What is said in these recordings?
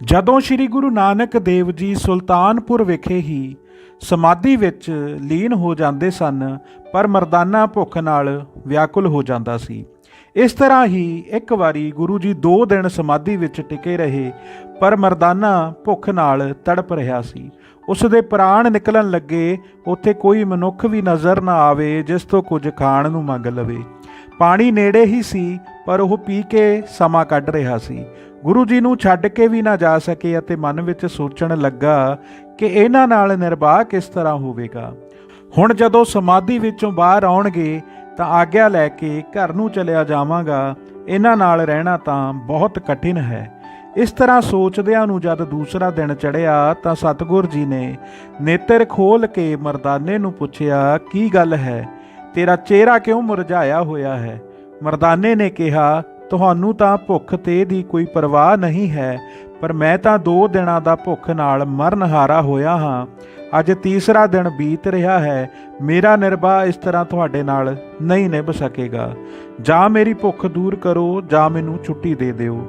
ਜਦੋਂ ਸ੍ਰੀ ਗੁਰੂ ਨਾਨਕ ਦੇਵ ਜੀ ਸੁਲਤਾਨਪੁਰ ਵਿਖੇ ਹੀ ਸਮਾਧੀ ਵਿੱਚ ਲੀਨ ਹੋ ਜਾਂਦੇ ਸਨ, ਪਰ ਮਰਦਾਨਾ ਭੁੱਖ ਨਾਲ ਵਿਆਕੁਲ ਹੋ ਜਾਂਦਾ ਸੀ। ਇਸ ਤਰ੍ਹਾਂ ਹੀ ਇੱਕ ਵਾਰੀ ਗੁਰੂ ਜੀ 2 ਦਿਨ ਸਮਾਧੀ ਵਿੱਚ ਟਿਕੇ ਰਹੇ, ਪਰ ਮਰਦਾਨਾ ਭੁੱਖ ਨਾਲ ਤੜਪ ਰਿਹਾ ਸੀ। ਉਸ ਦੇ ਪ੍ਰਾਣ ਨਿਕਲਣ ਲੱਗੇ, ਉੱਥੇ ਕੋਈ ਮਨੁੱਖ ਵੀ ਨਜ਼ਰ ਨਾ ਆਵੇ, ਜਿਸ ਤੋਂ ਕੁਝ ਖਾਣ ਨੂੰ ਮੰਗ ਲਵੇ। ਪਾਣੀ ਨੇੜੇ ਹੀ ਸੀ ਪਰ ਉਹ ਪੀ ਕੇ ਸਮਾਂ ਕੱਢ ਰਿਹਾ ਸੀ। ਗੁਰੂ ਜੀ ਨੂੰ ਛੱਡ ਕੇ ਵੀ ਨਾ ਜਾ ਸਕੇ ਅਤੇ ਮਨ ਵਿੱਚ ਸੋਚਣ ਲੱਗਾ ਕਿ ਇਹਨਾਂ ਨਾਲ ਨਿਰਵਾਹ ਕਿਸ ਤਰ੍ਹਾਂ ਹੋਵੇਗਾ। ਹੁਣ ਜਦੋਂ ਸਮਾਧੀ ਵਿੱਚੋਂ ਬਾਹਰ ਆਉਣਗੇ ਤਾਂ ਆਗਿਆ ਲੈ ਕੇ ਘਰ ਨੂੰ ਚਲਿਆ ਜਾਵਾਂਗਾ। ਇਹਨਾਂ ਨਾਲ ਰਹਿਣਾ ਤਾਂ ਬਹੁਤ ਕਠਿਨ ਹੈ। ਇਸ ਤਰ੍ਹਾਂ ਸੋਚਦਿਆਂ ਨੂੰ ਜਦ ਦੂਸਰਾ ਦਿਨ ਚੜਿਆ ਤਾਂ ਸਤਿਗੁਰ ਜੀ ਨੇ ਨੇਤਰ ਖੋਲ ਕੇ ਮਰਦਾਨੇ ਨੂੰ ਪੁੱਛਿਆ, ਕੀ ਗੱਲ ਹੈ? ਤੇਰਾ ਚਿਹਰਾ ਕਿਉਂ ਮੁਰਝਾਇਆ ਹੋਇਆ ਹੈ? ਮਰਦਾਨੇ ਨੇ ਕਿਹਾ, ਤੁਹਾਨੂੰ ਤਾਂ ਭੁੱਖ ਤੇ ਦੀ ਕੋਈ ਪਰਵਾਹ ਨਹੀਂ ਹੈ, ਪਰ ਮੈਂ ਤਾਂ ਦੋ ਦਿਨਾਂ ਦਾ ਭੁੱਖ ਨਾਲ ਮਰਨਹਾਰਾ ਹੋਇਆ ਹਾਂ। ਅੱਜ ਤੀਸਰਾ ਦਿਨ ਬੀਤ ਰਿਹਾ ਹੈ, ਮੇਰਾ ਨਿਰਵਾਹ ਇਸ ਤਰ੍ਹਾਂ ਤੁਹਾਡੇ ਨਾਲ ਨਹੀਂ ਨਿਭ ਸਕੇਗਾ। ਜਾਂ ਮੇਰੀ ਭੁੱਖ ਦੂਰ ਕਰੋ, ਜਾਂ ਮੈਨੂੰ ਛੁੱਟੀ ਦੇ ਦਿਓ।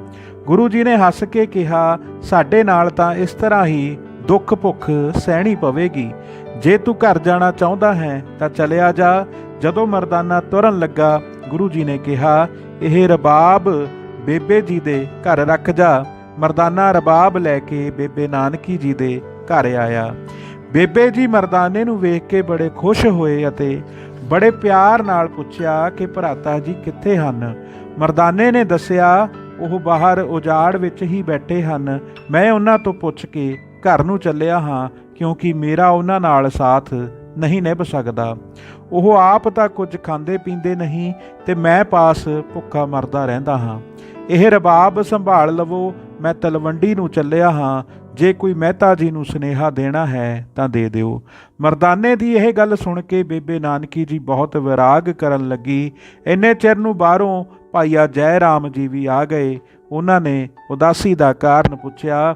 ਗੁਰੂ ਜੀ ਨੇ ਹੱਸ ਕੇ ਕਿਹਾ, ਸਾਡੇ ਨਾਲ ਤਾਂ ਇਸ ਤਰ੍ਹਾਂ ਹੀ ਦੁੱਖ ਭੁੱਖ ਸਹਿਣੀ ਪਵੇਗੀ। ਜੇ ਤੂੰ ਘਰ ਜਾਣਾ ਚਾਹੁੰਦਾ ਹੈ, ਤਾਂ ਚਲਿਆ ਜਾ। ਜਦੋਂ ਮਰਦਾਨਾ ਤੁਰਨ ਲੱਗਾ ਗੁਰੂ ਜੀ ਨੇ ਕਿਹਾ, ਇਹ ਰਬਾਬ ਬੇਬੇ ਜੀ ਦੇ ਘਰ ਰੱਖ ਜਾ। ਮਰਦਾਨਾ ਰਬਾਬ ਲੈ ਕੇ ਬੇਬੇ ਨਾਨਕੀ ਜੀ ਦੇ ਘਰ ਆਇਆ। ਬੇਬੇ ਜੀ ਮਰਦਾਨੇ ਨੂੰ ਵੇਖ ਕੇ ਬੜੇ ਖੁਸ਼ ਹੋਏ ਅਤੇ ਬੜੇ ਪਿਆਰ ਨਾਲ ਪੁੱਛਿਆ ਕਿ ਭਰਾਤਾ ਜੀ ਕਿੱਥੇ ਹਨ? ਮਰਦਾਨੇ ਨੇ ਦੱਸਿਆ, ਉਹ ਬਾਹਰ ਉਜਾੜ ਵਿੱਚ ਹੀ ਬੈਠੇ ਹਨ। ਮੈਂ ਉਹਨਾਂ ਤੋਂ ਪੁੱਛ ਕੇ ਘਰ ਨੂੰ ਚੱਲਿਆ ਹਾਂ, ਕਿਉਂਕਿ ਮੇਰਾ ਉਹਨਾਂ ਨਾਲ ਸਾਥ ਨਹੀਂ ਨਿਭ ਸਕਦਾ। ਉਹ ਆਪ ਤਾਂ ਕੁਝ ਖਾਂਦੇ ਪੀਂਦੇ ਨਹੀਂ ਤੇ ਮੈਂ ਪਾਸ ਭੁੱਖਾ ਮਰਦਾ ਰਹਿੰਦਾ ਹਾਂ। ਇਹ ਰਬਾਬ ਸੰਭਾਲ ਲਵੋ, ਮੈਂ ਤਲਵੰਡੀ ਨੂੰ ਚੱਲਿਆ ਹਾਂ। ਜੇ ਕੋਈ ਮਹਿਤਾ ਜੀ ਨੂੰ ਸੁਨੇਹਾ ਦੇਣਾ ਹੈ ਤਾਂ ਦੇ ਦਿਓ। ਮਰਦਾਨੇ ਦੀ ਇਹ ਗੱਲ ਸੁਣ ਕੇ ਬੇਬੇ ਨਾਨਕੀ ਜੀ ਬਹੁਤ ਵਿਰਾਗ ਕਰਨ ਲੱਗੀ। ਇੰਨੇ ਚਿਰ ਨੂੰ ਬਾਹਰੋਂ ਭਾਈਆ ਜੈ ਰਾਮ ਜੀ ਵੀ ਆ ਗਏ। ਉਹਨਾਂ ਨੇ ਉਦਾਸੀ ਦਾ ਕਾਰਨ ਪੁੱਛਿਆ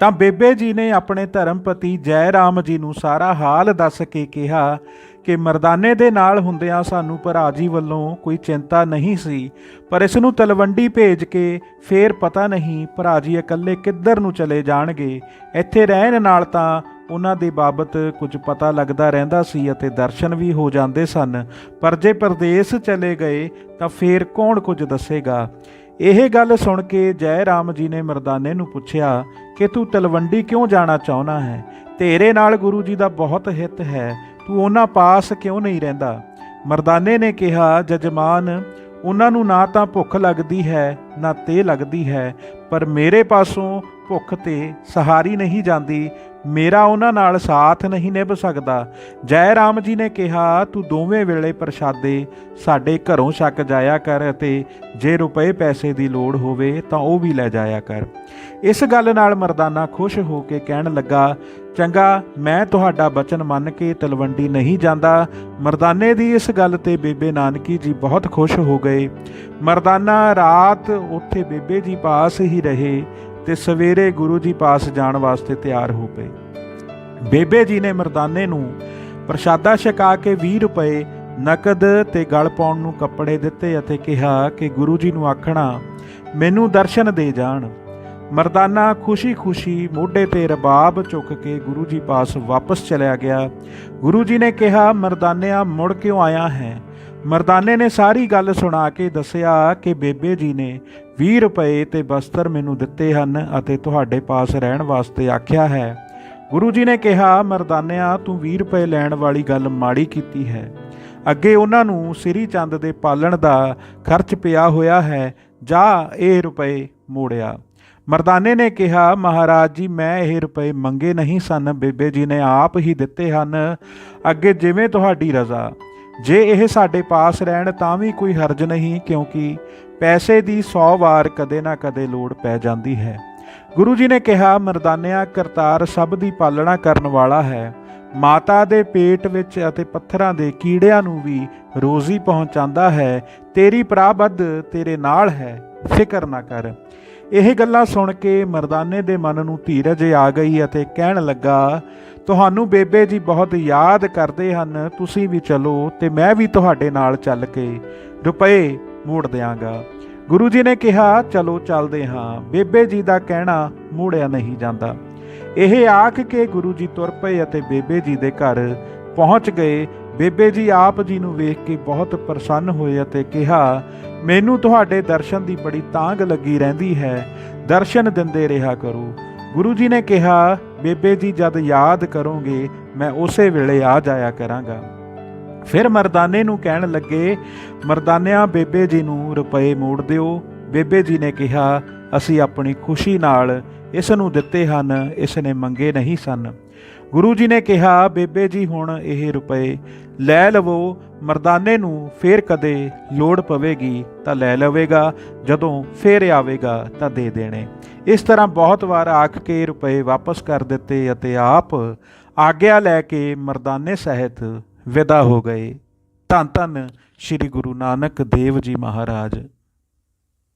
ਤਾਂ ਬੇਬੇ ਜੀ ਨੇ ਆਪਣੇ ਧਰਮਪਤੀ ਜੈ ਰਾਮ ਜੀ ਨੂੰ ਸਾਰਾ ਹਾਲ ਦੱਸ ਕੇ ਕਿਹਾ ਕਿ ਮਰਦਾਨੇ ਦੇ ਨਾਲ ਹੁੰਦਿਆਂ ਸਾਨੂੰ ਭਰਾ ਜੀ ਵੱਲੋਂ ਕੋਈ ਚਿੰਤਾ ਨਹੀਂ ਸੀ, ਪਰ ਇਸ ਨੂੰ ਤਲਵੰਡੀ ਭੇਜ ਕੇ ਫੇਰ ਪਤਾ ਨਹੀਂ ਭਰਾ ਜੀ ਇਕੱਲੇ ਕਿੱਧਰ ਨੂੰ ਚਲੇ ਜਾਣਗੇ। ਇੱਥੇ ਰਹਿਣ ਨਾਲ ਤਾਂ ਉਹਨਾਂ ਦੇ ਬਾਬਤ ਕੁਝ ਪਤਾ ਲੱਗਦਾ ਰਹਿੰਦਾ ਸੀ ਅਤੇ ਦਰਸ਼ਨ ਵੀ ਹੋ ਜਾਂਦੇ ਸਨ, ਪਰ ਜੇ ਪਰਦੇਸ ਚਲੇ ਗਏ ਤਾਂ ਫੇਰ ਕੌਣ ਕੁਝ ਦੱਸੇਗਾ? ਇਹ ਗੱਲ ਸੁਣ ਕੇ ਜੈ ਰਾਮ ਜੀ ਨੇ ਮਰਦਾਨੇ ਨੂੰ ਪੁੱਛਿਆ ਕਿ ਤੂੰ ਤਲਵੰਡੀ ਕਿਉਂ ਜਾਣਾ ਚਾਹੁੰਦਾ ਹੈ? ਤੇਰੇ ਨਾਲ ਗੁਰੂ ਜੀ ਦਾ ਬਹੁਤ ਹਿੱਤ ਹੈ। ਤੂੰ ਉਹਨਾਂ ਪਾਸ ਕਿਉਂ ਨਹੀਂ ਰਹਿੰਦਾ? ਮਰਦਾਨੇ ਨੇ ਕਿਹਾ, ਜਜਮਾਨ, ਉਹਨਾਂ ਨੂੰ ਨਾ ਤਾਂ ਭੁੱਖ ਲੱਗਦੀ ਹੈ, ਨਾ ਤੇ ਲੱਗਦੀ ਹੈ, ਪਰ ਮੇਰੇ ਪਾਸੋਂ ਭੁੱਖ ਤੇ ਸਹਾਰੀ ਨਹੀਂ ਜਾਂਦੀ, ਮੇਰਾ ਉਹਨਾਂ ਨਾਲ ਸਾਥ ਨਹੀਂ ਨਿਭ ਸਕਦਾ। ਜੈ ਰਾਮ ਜੀ ਨੇ ਕਿਹਾ, ਤੂੰ ਦੋਵੇਂ ਵੇਲੇ ਪ੍ਰਸ਼ਾਦੇ ਸਾਡੇ ਘਰੋਂ ਛੱਕ ਜਾਇਆ ਕਰ ਅਤੇ ਜੇ ਰੁਪਏ ਪੈਸੇ ਦੀ ਲੋੜ ਹੋਵੇ ਤਾਂ ਉਹ ਵੀ ਲੈ ਜਾਇਆ ਕਰ। ਇਸ ਗੱਲ ਨਾਲ ਮਰਦਾਨਾ ਖੁਸ਼ ਹੋ ਕੇ ਕਹਿਣ ਲੱਗਾ, ਚੰਗਾ, ਮੈਂ ਤੁਹਾਡਾ ਬਚਨ ਮੰਨ ਕੇ ਤਲਵੰਡੀ ਨਹੀਂ ਜਾਂਦਾ। ਮਰਦਾਨੇ ਦੀ ਇਸ ਗੱਲ ਤੇ ਬੇਬੇ ਨਾਨਕੀ ਜੀ ਬਹੁਤ ਖੁਸ਼ ਹੋ ਗਏ। ਮਰਦਾਨਾ ਰਾਤ ਉੱਥੇ ਬੇਬੇ ਜੀ ਪਾਸ ਹੀ ਰਹੇ। ਤੇ ਸਵੇਰੇ ਗੁਰੂ ਜੀ ਪਾਸ ਜਾਣ ਵਾਸਤੇ ਤਿਆਰ ਹੋ ਪਏ। ਬੇਬੇ ਜੀ ਨੇ ਮਰਦਾਨੇ ਨੂੰ ਪ੍ਰਸ਼ਾਦਾ ਛਕਾ ਕੇ 20 ਰੁਪਏ ਨਕਦ ਤੇ ਗਲ ਪਾਉਣ ਨੂੰ ਕੱਪੜੇ ਦਿੱਤੇ ਅਤੇ ਕਿਹਾ ਕਿ ਗੁਰੂ ਜੀ ਨੂੰ ਆਖਣਾ, ਮੈਨੂੰ ਦਰਸ਼ਨ ਦੇ ਜਾਣ। ਮਰਦਾਨਾ ਖੁਸ਼ੀ-ਖੁਸ਼ੀ ਮੋਢੇ ਤੇ ਰਬਾਬ ਚੁੱਕ ਕੇ ਗੁਰੂ ਜੀ ਪਾਸ ਵਾਪਸ ਚਲਿਆ ਗਿਆ। ਗੁਰੂ ਜੀ ਨੇ ਕਿਹਾ, ਮਰਦਾਨਿਆ, ਮੁੜ ਕਿਉਂ ਆਇਆ ਹੈ? ਮਰਦਾਨੇ ਨੇ ਸਾਰੀ ਗੱਲ ਸੁਣਾ ਕੇ ਦੱਸਿਆ ਕਿ ਬੇਬੇ ਜੀ ਨੇ 20 ਰੁਪਏ ਤੇ ਬਸਤਰ ਮੈਨੂੰ ਦਿੱਤੇ ਹਨ ਅਤੇ ਤੁਹਾਡੇ ਪਾਸ ਰਹਿਣ ਵਾਸਤੇ ਆਖਿਆ ਹੈ। ਗੁਰੂ ਜੀ ਨੇ ਕਿਹਾ, ਮਰਦਾਨਿਆ, ਤੂੰ 20 ਰੁਪਏ ਲੈਣ ਵਾਲੀ ਗੱਲ ਮਾੜੀ ਕੀਤੀ ਹੈ। ਅੱਗੇ ਉਹਨਾਂ ਨੂੰ ਸ੍ਰੀ ਚੰਦ ਦੇ ਪਾਲਣ ਦਾ ਖਰਚ ਪਿਆ ਹੋਇਆ ਹੈ। ਜਾ, ਇਹ ਰੁਪਏ ਮੋੜਿਆ। ਮਰਦਾਨੇ ਨੇ ਕਿਹਾ, ਮਹਾਰਾਜ ਜੀ, ਮੈਂ ਇਹ ਰੁਪਏ ਮੰਗੇ ਨਹੀਂ ਸਨ। ਬੇਬੇ ਜੀ ਨੇ ਆਪ ਹੀ ਦਿੱਤੇ ਹਨ। ਅੱਗੇ ਜਿਵੇਂ ਤੁਹਾਡੀ ਰਜ਼ਾ। ਜੇ ਇਹ ਸਾਡੇ ਪਾਸ ਰਹਿਣ ਤਾਂ ਵੀ ਕੋਈ ਹਰਜ ਨਹੀਂ, ਕਿਉਂਕਿ ਪੈਸੇ ਦੀ 100 ਵਾਰ ਕਦੇ ਨਾ ਕਦੇ ਲੋੜ ਪੈ ਜਾਂਦੀ ਹੈ। ਗੁਰੂ ਜੀ ਨੇ ਕਿਹਾ, ਮਰਦਾਨਿਆ, ਕਰਤਾਰ ਸਭ ਦੀ ਪਾਲਣਾ ਕਰਨ ਵਾਲਾ ਹੈ। ਮਾਤਾ ਦੇ ਪੇਟ ਵਿੱਚ ਅਤੇ ਪੱਥਰਾਂ ਦੇ ਕੀੜਿਆਂ ਨੂੰ ਵੀ ਰੋਜ਼ੀ ਪਹੁੰਚਾਉਂਦਾ ਹੈ। ਤੇਰੀ ਪ੍ਰਾਬਦ ਤੇਰੇ ਨਾਲ ਹੈ। ਫਿਕਰ ਨਾ ਕਰ। ਇਹ ਗੱਲਾਂ ਸੁਣ ਕੇ ਮਰਦਾਨੇ ਦੇ ਮਨ ਨੂੰ ਧੀਰਜ ਆ ਗਈ ਅਤੇ ਕਹਿਣ ਲੱਗਾ, ਤੁਹਾਨੂੰ ਬੇਬੇ ਜੀ ਬਹੁਤ ਯਾਦ ਕਰਦੇ ਹਨ, ਤੁਸੀਂ ਵੀ ਚਲੋ ਤੇ ਮੈਂ ਵੀ ਤੁਹਾਡੇ ਨਾਲ ਚੱਲ ਕੇ ਰੁਪਏ ਮੋੜ ਦਿਆਂਗਾ। ਗੁਰੂ ਜੀ ਨੇ ਕਿਹਾ, ਚਲੋ ਚੱਲਦੇ ਹਾਂ। ਬੇਬੇ ਜੀ ਦਾ ਕਹਿਣਾ ਮੋੜਿਆ ਨਹੀਂ ਜਾਂਦਾ। ਇਹ ਆਖ ਕੇ ਗੁਰੂ ਜੀ ਤੁਰ ਪਏ ਅਤੇ ਬੇਬੇ ਜੀ ਦੇ ਘਰ ਪਹੁੰਚ ਗਏ। ਬੇਬੇ ਜੀ ਆਪ ਜੀ ਨੂੰ ਵੇਖ ਕੇ ਬਹੁਤ ਪ੍ਰਸੰਨ ਹੋਏ ਅਤੇ ਕਿਹਾ, ਮੈਨੂੰ ਤੁਹਾਡੇ ਦਰਸ਼ਨ ਦੀ ਬੜੀ ਤਾਂਗ ਲੱਗੀ ਰਹਿੰਦੀ ਹੈ, ਦਰਸ਼ਨ ਦਿੰਦੇ ਰਿਹਾ ਕਰੋ। ਗੁਰੂ ਜੀ ਨੇ ਕਿਹਾ, ਬੇਬੇ ਜੀ, ਜਦ ਯਾਦ ਕਰੋਗੇ, ਮੈਂ ਉਸੇ ਵੇਲੇ ਆ ਜਾਇਆ ਕਰਾਂਗਾ। ਫਿਰ ਮਰਦਾਨੇ ਨੂੰ ਕਹਿਣ ਲੱਗੇ, ਮਰਦਾਨਿਆਂ, ਬੇਬੇ ਜੀ ਨੂੰ ਰੁਪਏ ਮੋੜ ਦਿਓ। ਬੇਬੇ ਜੀ ਨੇ ਕਿਹਾ, ਅਸੀਂ ਆਪਣੀ ਖੁਸ਼ੀ ਨਾਲ ਇਸ ਨੂੰ ਦਿੱਤੇ ਹਨ, ਇਸ ਨੇ ਮੰਗੇ ਨਹੀਂ ਸਨ। ਗੁਰੂ ਜੀ ਨੇ ਕਿਹਾ, ਬੇਬੇ ਜੀ, ਹੁਣ ਇਹ ਰੁਪਏ ਲੈ ਲਵੋ। ਮਰਦਾਨੇ ਨੂੰ ਫੇਰ ਕਦੇ ਲੋੜ ਪਵੇਗੀ ਤਾਂ ਲੈ ਲਵੇਗਾ। ਜਦੋਂ ਫੇਰ ਆਵੇਗਾ ਤਾਂ ਦੇ ਦੇਣੇ। ਇਸ ਤਰ੍ਹਾਂ ਬਹੁਤ ਵਾਰ ਆਖ ਕੇ ਰੁਪਏ ਵਾਪਸ ਕਰ ਦਿੱਤੇ ਅਤੇ ਆਪ ਆਗਿਆ ਲੈ ਕੇ ਮਰਦਾਨੇ ਸਹਿਤ ਵਿਦਾ ਹੋ ਗਏ। ਧੰਨ ਧੰਨ ਸ੍ਰੀ ਗੁਰੂ ਨਾਨਕ ਦੇਵ ਜੀ ਮਹਾਰਾਜ।